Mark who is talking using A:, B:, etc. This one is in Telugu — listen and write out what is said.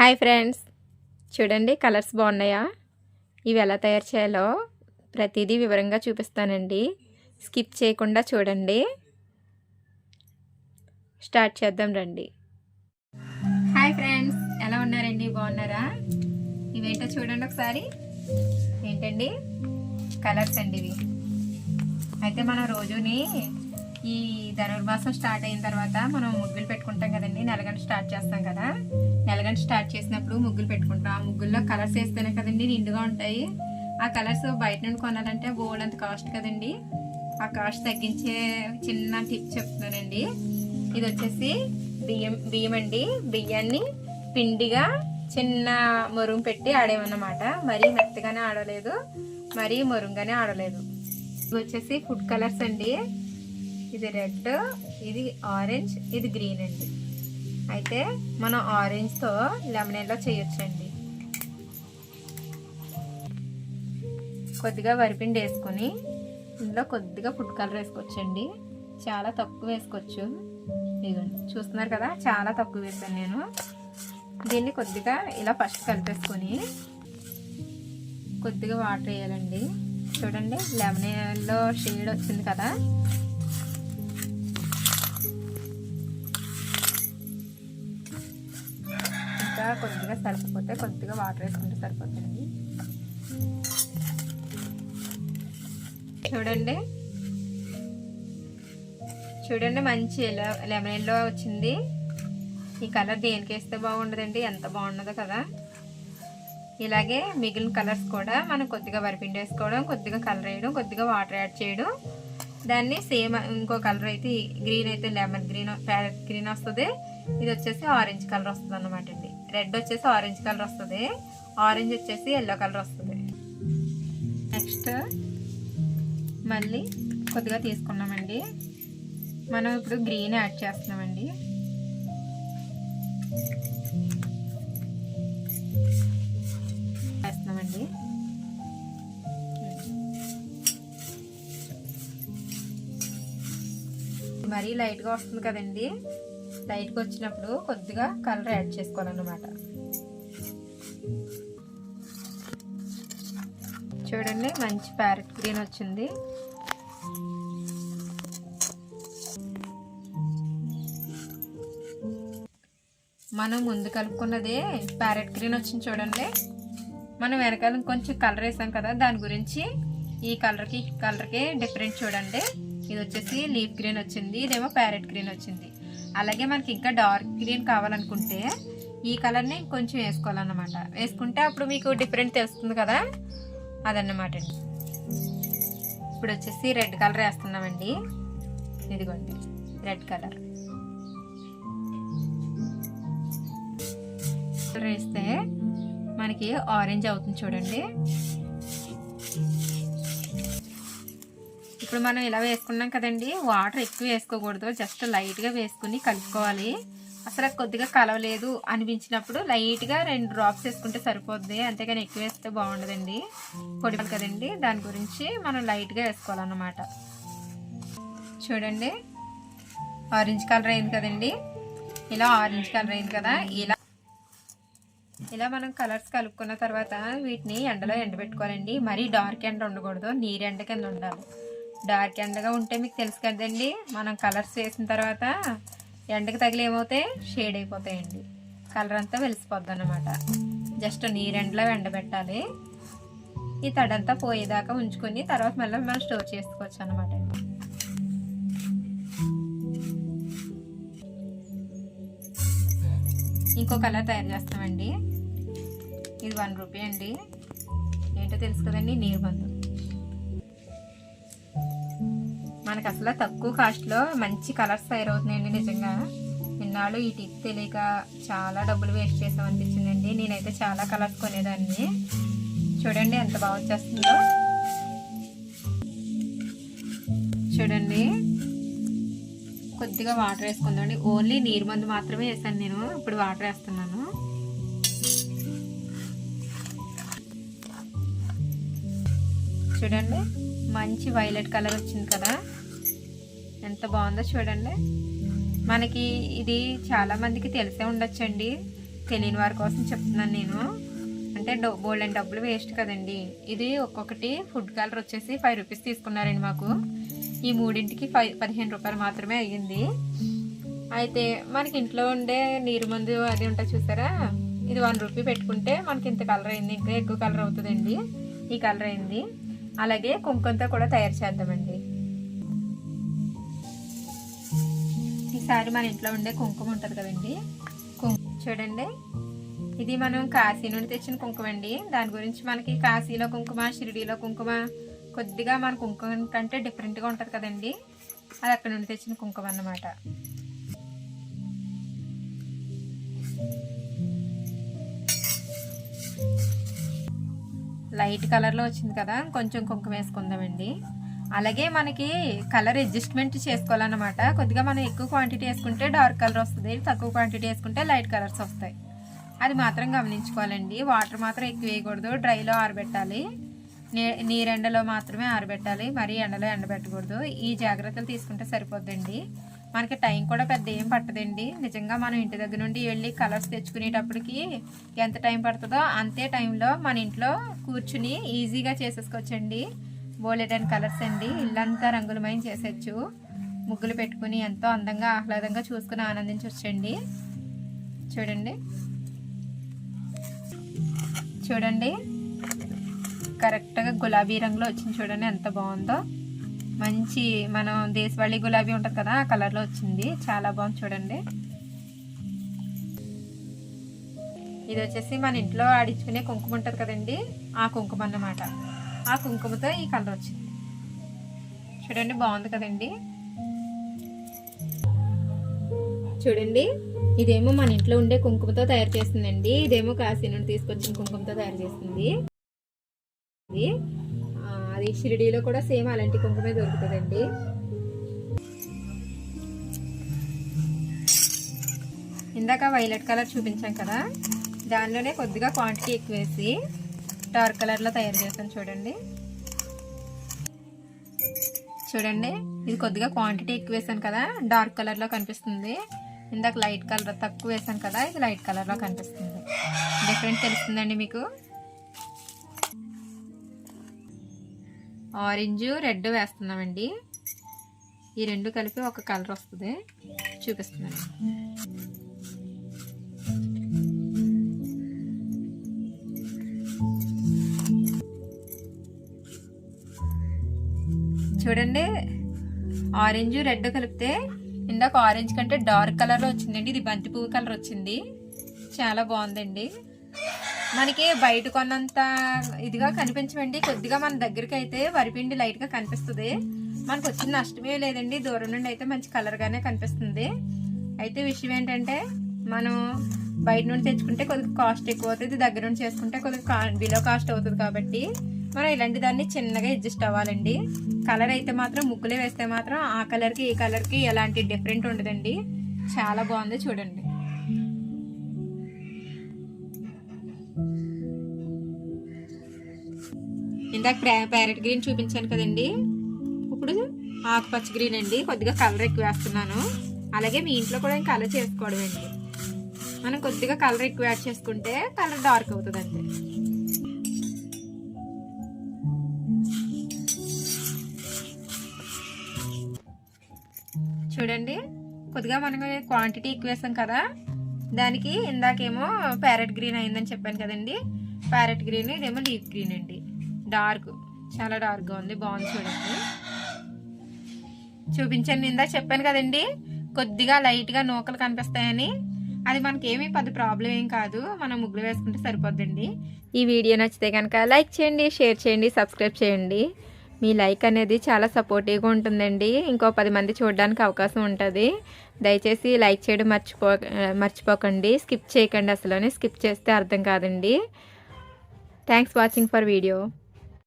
A: Hi friends. చూడండి కలర్స్ బాగున్నాయా? ఇవి ఎలా తయారు చేయాలో ప్రతిదీ వివరంగా చూపిస్తానండి. స్కిప్ చేయకుండా చూడండి. స్టార్ట్ చేద్దాం రండి. Hi friends. ఎలా ఉన్నారండి? బాగున్నారా? ఇవేంటో చూడండి ఒకసారి. ఏంటండి? కలర్స్ అండి ఇవి. అయితే మనం రోజుని ఈ ధనుర్మాసం స్టార్ట్ అయిన తర్వాత మనం ముగ్గులు పెట్టుకుంటాం కదండి. నెలగంట స్టార్ట్ చేస్తాం కదా. నెలగంట స్టార్ట్ చేసినప్పుడు ముగ్గులు పెట్టుకుంటాం. ఆ ముగ్గుల్లో కలర్స్ వేస్తేనే కదండి నిండుగా ఉంటాయి. ఆ కలర్స్ బయట నుండి కొనాలంటే గోల్డ్ అంత కాస్ట్ కదండి. ఆ కాస్ట్ తగ్గించే చిన్న టిప్ చెప్తున్నానండి. ఇది వచ్చేసి బియ్యం బియ్యం అండి. బియ్యాన్ని పిండిగా చిన్న మొరుగు పెట్టి ఆడేమన్నమాట మరీ మెత్తగానే ఆడలేదు. మరీ మురుగుగానే ఆడలేదు. ఇది వచ్చేసి ఫుడ్ కలర్స్ అండి. ఇది రెడ్ ఇది ఆరెంజ్ ఇది గ్రీన్ అండి. అయితే మనం ఆరెంజ్తో లెమనేలో చేయొచ్చండి? కొద్దిగా వరిపిండి వేసుకొని ఇందులో కొద్దిగా ఫుడ్ కలర్ వేసుకోవచ్చండి. చాలా తక్కువ వేసుకోవచ్చు. ఇదిగోండి చూస్తున్నారు కదా చాలా తక్కువ వేసాను నేను. దీన్ని కొద్దిగా ఇలా ఫస్ట్ కలిపేసుకొని కొద్దిగా వాటర్ వేయాలండి. చూడండి లెమన్ ఎల్లో షేడ్ వచ్చింది కదా. ఇంకా కొద్దిగా సరిపోతే కొద్దిగా వాటర్ వేసుకుంటే సరిపోతుంది. చూడండి. చూడండి మంచి లెమన్ ఎల్లో వచ్చింది. ఈ కలర్ దేనికి వేస్తే బాగుండదండి? ఎంత బాగున్నదో కదా. ఇలాగే మిగిలిన కలర్స్ కూడా మనం కొద్దిగా వరిపిండి వేసుకోవడం కొద్దిగా కలర్ వేయడం కొద్దిగా వాటర్ యాడ్ చేయడం. దాన్ని సేమ్ ఇంకో కలర్ అయితే గ్రీన్ అయితే లెమన్ గ్రీన్ ప్యారెట్ గ్రీన్ వస్తుంది. ఇది వచ్చేసి ఆరెంజ్ కలర్ వస్తుంది అనమాట అండి. రెడ్ వచ్చేసి ఆరెంజ్ కలర్ వస్తుంది. ఆరెంజ్ వచ్చేసి ఎల్లో కలర్ వస్తుంది. నెక్స్ట్ మళ్ళీ కొద్దిగా తీసుకున్నామండి. మనం ఇప్పుడు గ్రీన్ యాడ్ చేస్తున్నామండి. వేస్తున్నామండి మరీ లైట్గా వస్తుంది కదండి. లైట్గా వచ్చినప్పుడు కొద్దిగా కలర్ యాడ్ చేసుకోవాలన్నమాట. చూడండి మంచి ప్యారెట్ గ్రీన్ వచ్చింది. మనం ముందు కలుపుకున్నదే ప్యారెట్ గ్రీన్ వచ్చింది చూడండి. మనం వెనకాల కొంచెం కలర్ వేసాం కదా దాని గురించి ఈ కలర్కి కలర్కి డిఫరెంట్ చూడండి. ఇది వచ్చేసి లీఫ్ గ్రీన్ వచ్చింది ఇదేమో ప్యారెట్ గ్రీన్ వచ్చింది. అలాగే మనకి ఇంకా డార్క్ గ్రీన్ కావాలనుకుంటే ఈ కలర్ని కొంచెం వేసుకోవాలన్నమాట. వేసుకుంటే అప్పుడు మీకు డిఫరెంట్ తెలుస్తుంది కదా? అదన్నమాట అండి. ఇప్పుడు వచ్చేసి రెడ్ కలర్ వేస్తున్నామండి. ఇదిగోండి రెడ్ కలర్ కలర్ వేస్తే మనకి ఆరెంజ్ అవుతుంది చూడండి. ఇప్పుడు మనం ఇలా వేసుకున్నాం కదండి. వాటర్ ఎక్కువ వేసుకోకూడదు. జస్ట్ లైట్గా వేసుకుని కలుపుకోవాలి. అసలు కొద్దిగా కలవలేదు అనిపించినప్పుడు లైట్గా రెండు డ్రాప్స్ వేసుకుంటే సరిపోద్ది. అంతేగాని ఎక్కువ వేస్తే బాగుండదండి. పొడి కదండి. దాని గురించి మనం లైట్గా వేసుకోవాలన్నమాట. చూడండి. ఆరెంజ్ కలర్ అయింది కదండి. ఇలా ఆరెంజ్ కలర్ అయింది కదా. ఇలా ఇలా మనం కలర్స్ కలుపుకున్న తర్వాత వీటిని ఎండలో ఎండబెట్టుకోవాలండి. మరీ డార్క్ ఎండ ఉండకూడదు. నీరు ఎండ కింద ఉండాలి. డార్క్ ఎండగా ఉంటే మీకు తెలుసు కదండి. మనం కలర్స్ వేసిన తర్వాత ఎండకి తగిలి ఏమవుతాయి షేడ్ అయిపోతాయండి. కలర్ అంతా వెలిసిపోద్ది అనమాట జస్ట్ నీరెండలో ఎండబెట్టాలి ఈ తడంతా పోయేదాకా ఉంచుకొని తర్వాత మళ్ళీ మనం స్టోర్ చేసుకోవచ్చు అనమాట అండి. ఇంకో కలర్ తయారు చేస్తామండి. ఇది వన్ రూపీ అండి. ఏంటో తెలుసు కదండి నీరు బంధు మనకు అసలు తక్కువ కాస్ట్లో మంచి కలర్స్ తయారవుతున్నాయండి నిజంగా. ఇన్నాళ్ళు ఈ టిప్ తెలియక చాలా డబ్బులు వేస్ట్ చేసాం అనిపించిందండి. నేనైతే చాలా కలర్స్ కొనేదాన్ని. చూడండి ఎంత బాగా వచ్చేస్తుందో. చూడండి. కొద్దిగా వాటర్ వేసుకుందండి ఓన్లీ నీరు మందు మాత్రమే వేసాను నేను. ఇప్పుడు వాటర్ వేస్తున్నాను. చూడండి. మంచి వైలెట్ కలర్ వచ్చింది కదా. ఎంత బాగుందో చూడండి. మనకి ఇది చాలామందికి తెలిసే ఉండొచ్చండి. తెలియని వారి కోసం చెప్తున్నాను నేను. అంటే డో బోల్డ్ అండ్ డబ్బులు వేస్ట్ కదండి. ఇది ఒక్కొక్కటి ఫుడ్ కలర్ వచ్చేసి ఫైవ్ రూపీస్ తీసుకున్నారండి మాకు. ఈ మూడింటికి ఫైవ్ పదిహేను రూపాయలు మాత్రమే అయ్యింది. అయితే మనకి ఇంట్లో ఉండే నీరు మందు అది ఉంటుంది చూసారా? ఇది వన్ రూపీ పెట్టుకుంటే మనకి ఇంత కలర్ అయింది. ఇంకా ఎక్కువ కలర్ అవుతుందండి. ఈ కలర్ అయింది. అలాగే కుంకుమతో కూడా తయారు చేద్దామండి. ఈసారి మన ఇంట్లో ఉండే కుంకుమ ఉంటుంది కదండి. కుంకుమ చూడండి. ఇది మనం కాశీ నుండి తెచ్చిన కుంకుమ అండి. దాని గురించి మనకి కాశీలో కుంకుమ షిరిడీలో కుంకుమ కొద్దిగా మన కుంకుమ కంటే డిఫరెంట్గా ఉంటుంది కదండి. అది అక్కడ నుండి తెచ్చిన కుంకుమ అన్నమాట. లైట్ కలర్లో వచ్చింది కదా. కొంచెం కుంకుమ వేసుకుందామండి. అలాగే మనకి కలర్ అడ్జస్ట్మెంట్ చేసుకోవాలన్నమాట. కొద్దిగా మనం ఎక్కువ క్వాంటిటీ వేసుకుంటే డార్క్ కలర్ వస్తుంది తక్కువ క్వాంటిటీ వేసుకుంటే లైట్ కలర్స్ వస్తాయి. అది మాత్రం గమనించుకోవాలండి. వాటర్ మాత్రం ఎక్కువ వేయకూడదు డ్రైలో ఆరబెట్టాలి. నీ నీరెండలో మాత్రమే ఆరబెట్టాలి. మరీ ఎండలో ఎండబెట్టకూడదు. ఈ జాగ్రత్తలు తీసుకుంటే సరిపోద్దండి. మనకి టైం కూడా పెద్ద ఏం పట్టదండి. నిజంగా మనం ఇంటి దగ్గర నుండి వెళ్ళి కలర్స్ తెచ్చుకునేటప్పటికి ఎంత టైం పడుతుందో అంతే టైంలో మన ఇంట్లో కూర్చుని ఈజీగా చేసేసుకోవచ్చండి. బోలెడ్ అండ్ కలర్స్ అండి. ఇల్లంతా రంగులమయం చేసేచ్చు. ముగ్గులు పెట్టుకుని ఎంతో అందంగా ఆహ్లాదంగా చూసుకుని ఆనందించవచ్చండి చూడండి. చూడండి. కరెక్ట్గా గులాబీ రంగులో వచ్చింది చూడండి ఎంత బాగుందో. మంచి మనం దేశవాళీ గులాబీ ఉంటుంది కదా ఆ కలర్లో వచ్చింది. చాలా బాగుంది చూడండి. ఇది వచ్చేసి మన ఇంట్లో ఆడించుకునే కుంకుమ ఉంటుంది కదండి ఆ కుంకుమ అన్నమాట. ఆ కుంకుమతో ఈ కలర్ వచ్చింది. చూడండి బాగుంది కదండి. చూడండి ఇదేమో మన ఇంట్లో ఉండే కుంకుమతో తయారు చేస్తుందండి. ఇదేమో కాశీ నుండి తీసుకొచ్చిన కుంకుమతో తయారు చేస్తుంది. అది షిరిడీలో కూడా సేమ్ అలాంటి కుంకుమే దొరుకుతుందండి. ఇందాక వైలెట్ కలర్ చూపించాం కదా దానిలోనే కొద్దిగా క్వాంటిటీ ఎక్కువేసి డార్క్ కలర్లో తయారు చేశాను చూడండి. చూడండి ఇది కొద్దిగా క్వాంటిటీ ఎక్కువ వేసాను కదా డార్క్ కలర్లో కనిపిస్తుంది. ఇందాక లైట్ కలర్ తక్కువ వేసాను కదా ఇది లైట్ కలర్లో కనిపిస్తుంది. డిఫరెంట్ తెలుస్తుందండి మీకు? ఆరెంజ్ రెడ్ వేస్తున్నామండి. ఈ రెండు కలిపి ఒక కలర్ వస్తుంది. చూపిస్తున్నాను. చూడండి. ఆరెంజ్ రెడ్ కలిపితే ఇందాక ఆరెంజ్ కంటే డార్క్ కలర్లో వచ్చిందండి. ఇది బంతి పువ్వు కలర్ వచ్చింది. చాలా బాగుందండి. మనకి బయట కొన్నంత ఇదిగా కనిపించమండి. కొద్దిగా మన దగ్గరికి అయితే వరిపిండి లైట్గా కనిపిస్తుంది. మనకు వచ్చిన నష్టమే లేదండి. దూరం నుండి అయితే మంచి కలర్గానే కనిపిస్తుంది. అయితే విషయం ఏంటంటే మనం బయట నుండి తెచ్చుకుంటే కొద్దిగా కాస్ట్ ఎక్కువ అవుతుంది. దగ్గర నుండి చేసుకుంటే కొద్దిగా బిలో కాస్ట్ అవుతుంది కాబట్టి మనం ఇలాంటి దాన్ని చిన్నగా అడ్జస్ట్ అవ్వాలండి. కలర్ అయితే మాత్రం ముగ్గులే వేస్తే మాత్రం ఆ కలర్కి ఈ కలర్కి ఎలాంటి డిఫరెంట్ ఉండదండి. చాలా బాగుంది చూడండి. ఇందాక ప్యారెట్ గ్రీన్ చూపించాను కదండి. ఇప్పుడు ఆకుపచ్చ గ్రీన్ అండి. కొద్దిగా కలర్ ఎక్కువ వేస్తున్నాను. అలాగే మీ ఇంట్లో కూడా ఇంకా కలర్ చేసుకోవడం అండి. మనం కొద్దిగా కలర్ ఎక్కువ యాడ్ చేసుకుంటే కలర్ డార్క్ అవుతుంది అంతే చూడండి. కొద్దిగా మనం క్వాంటిటీ ఎక్కువ వేసాం కదా. దానికి ఇందాకేమో ప్యారెట్ గ్రీన్ అయిందని చెప్పాను కదండి. ప్యారెట్ గ్రీన్ ఇదేమో లీఫ్ గ్రీన్ అండి. డార్క్ చాలా డార్క్గా ఉంది. బాగుంది చూడండి. చూపించండి. ఇందా చెప్పాను కదండి. కొద్దిగా లైట్గా నూకలు కనిపిస్తాయని. అది మనకేమీ పెద్ద ప్రాబ్లం ఏం కాదు. మనం ముగ్గులు వేసుకుంటే సరిపోద్దండి. ఈ వీడియో నచ్చితే కనుక లైక్ చేయండి షేర్ చేయండి సబ్స్క్రైబ్ చేయండి. మీ లైక్ అనేది చాలా సపోర్టివ్గా ఉంటుందండి. ఇంకో పది మంది చూడడానికి అవకాశం ఉంటుంది. దయచేసి లైక్ చేయడం మర్చిపో మర్చిపోకండి. స్కిప్ చేయకండి అసలు స్కిప్ చేస్తే అర్థం కాదండి. Thanks watching for video.